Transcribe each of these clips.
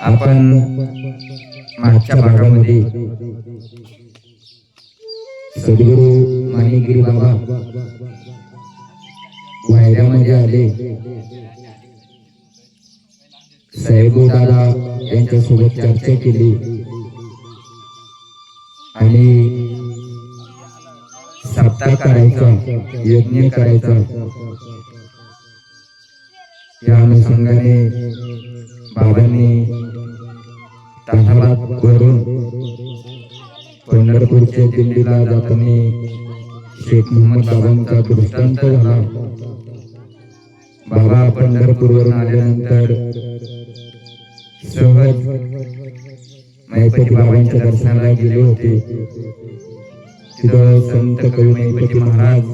आपण मागच्या भागामध्ये सद्गुरू माणिगिरी बाबा वायऱ्यामध्ये आले साहेबू दादा यांच्यासोबत चर्चा केली आणि सप्ताह करायचा यज्ञ करायचा. या अनुषंगाने बाबांनी तासाबाद करून पंढरपूरच्या दिल्लीला जाताना शेख मोहम्मद बाबांचा दृष्टांत झाला. बाबा पंढरपूरवरून आल्यानंतर सहज मैपती बाबांच्या दर्शनाला गेले होते. तिथं संत कवी महाराज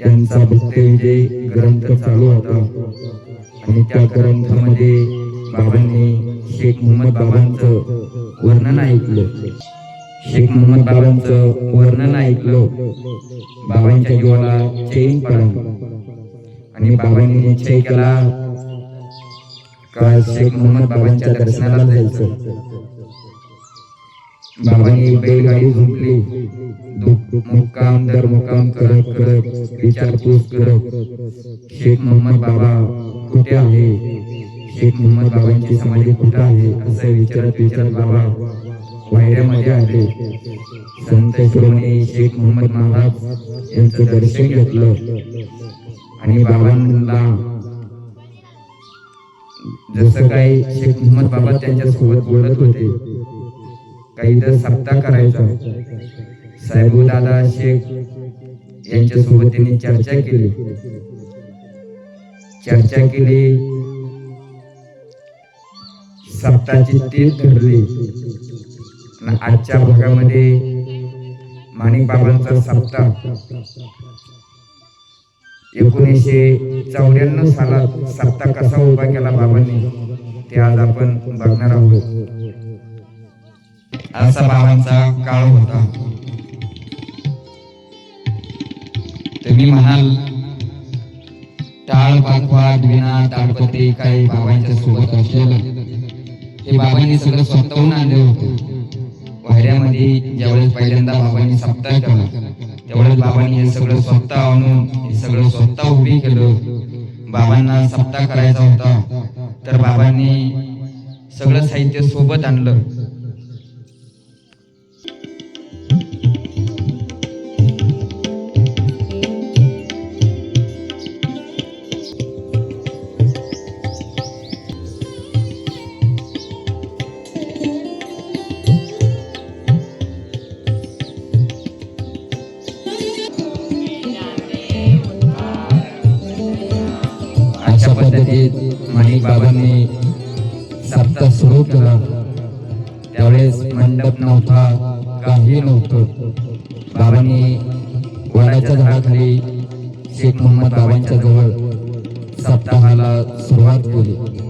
यांचा भक्त विजय ग्रंथ चालू होता. आणि त्या ग्रंथामध्ये बाबांनी शेख मोहम्मद बाबांचं वर्णन ऐकलं. शेख मोहम्मद बाबांचं वर्णन ऐकलं. बाबांच्या जीवाला चैन पडला. आणि बाबांनी निश्चय केला का शेख मोहम्मद बाबांच्या दर्शनाला जायचं. बाबांनी बैलगाडी झुंपली. मुक्काम दर मुक्काम करत करत विचारपूस करत. शेख मोहम्मद बाबा कुठे आहे? शेख मोहम्मद बाबांची समाधी कुठे आहे? असं विचारत विचारत बाबा वायऱ्यामध्ये आले. संत शिरोमणी शेख मोहम्मद महाराज यांचं दर्शन घेतलं. आणि बाबांना जसं काही शेख मोहम्मद बाबा त्यांच्यासोबत बोलत होते. काही तर सप्ताह करायचा. साहेबू दादा शेख यांच्या सोबत त्यांनी चर्चा केली. चर्चा केली. सप्ताहाची तीच धरली आणि आजच्या भागामध्ये माणिक बाबांचा सप्ताह एकोणीसशे चौऱ्याण्णव सालात सप्ताह कसा उभा केला बाबांनी ते आज आपण बघणार आहोत. असा बाबांचा काळ होता. तुम्ही म्हणाल टाळ पाखवाट विना ताडपत्री काही बाबांच्या सोबत असलेलं. हे बाबांनी सगळं स्वतःहून आणले होते. वायऱ्यामध्ये ज्यावेळेस पहिल्यांदा बाबांनी सप्ताह केला त्यावेळेस बाबांनी हे सगळं स्वतः आणून हे सगळं स्वतः उभी केलं. बाबांना सप्ताह करायचा होता. तर बाबांनी सगळं साहित्य सोबत आणलं. पद्धतीत माणिक बाबांनी सप्ताह सुरू केला. त्यावेळेस मंडप नव्हता काही नव्हतं. बाबांनी वडाच्या झाडाखाली शेख मोहम्मद बाबांच्या जवळ सप्ताहाला सुरुवात केली.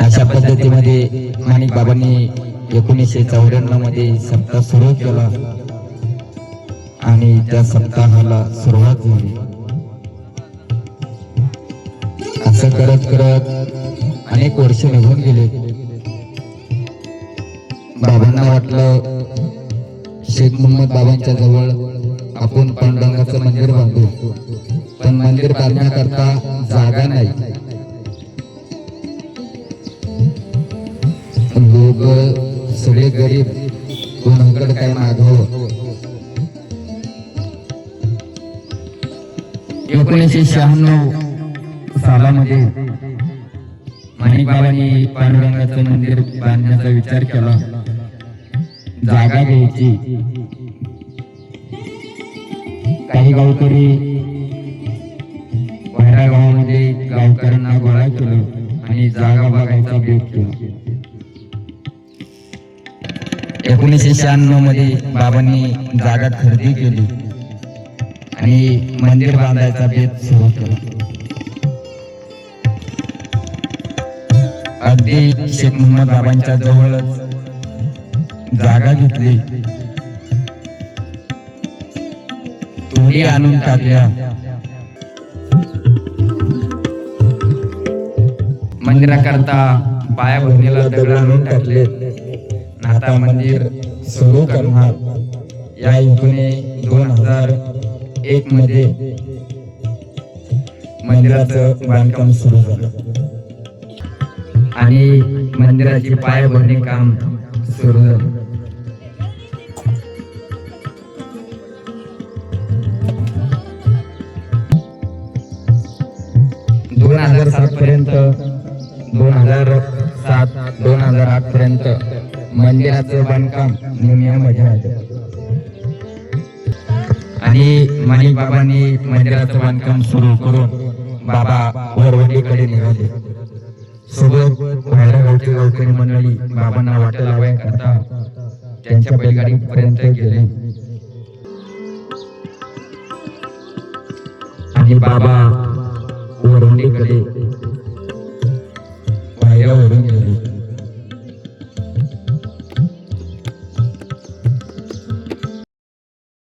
अशा पद्धतीमध्ये माणिक बाबांनी एकोणीसशे चौऱ्याण्णवमध्ये सप्ताह सुरू केला. आणि त्या सप्ताहाला सुरुवात झाली. असं करत करत अनेक वर्ष निघून गेले. बाबांना वाटलं शेख मोहम्मद बाबांच्या जवळ आपण पांडुरंगाचं मंदिर बांधू. पण मंदिर बांधण्याकरता जागा नाही. दोघ सगळे गरीब कोणाकडे काय मागव एकोणीसशे शहाण्णव सालामध्ये माणिकबाबांनी पांडुरंगाचं मंदिर बांधण्याचा विचार केला. जागा घ्यायची. काही गावकरी वायरा गावामध्ये गावकऱ्यांना गोळा केलं आणि जागा बघायचा बेत केला. एकोणीसशे शहाण्णवमध्ये बाबांनी जागा खरेदी केली आणि मंदिर बांधायचा बेत सुरू केला. अगदी शेख मोहम्मद बाबांच्या जवळच जागा घेतली. तोडी आणून टाकल्या. मंदिराकरता पाया भरणीला दगड आणून टाकले आता मंदिर सुरू करणार. या हेतूने दोन हजार एक मध्ये मंदिराचं बांधकाम सुरू झालं. आणि मंदिराची पायाभरणी काम सुरू झालं. दोन हजार सात पर्यंत दोन हजार सात दोन हजार आठ पर्यंत मंदिराचं बांधकाम नेहमी आणि माणिक बाबांनी मंदिराचं बांधकाम सुरू करून बाबा वरवडीकडे निघाले. सोबत बाहेर गावची गावकरी मंडळी बाबांना वाट लावाय करता त्यांच्या बैलगाडीपर्यंत गेले. आणि बाबा वरवडीकडे वरून गेले.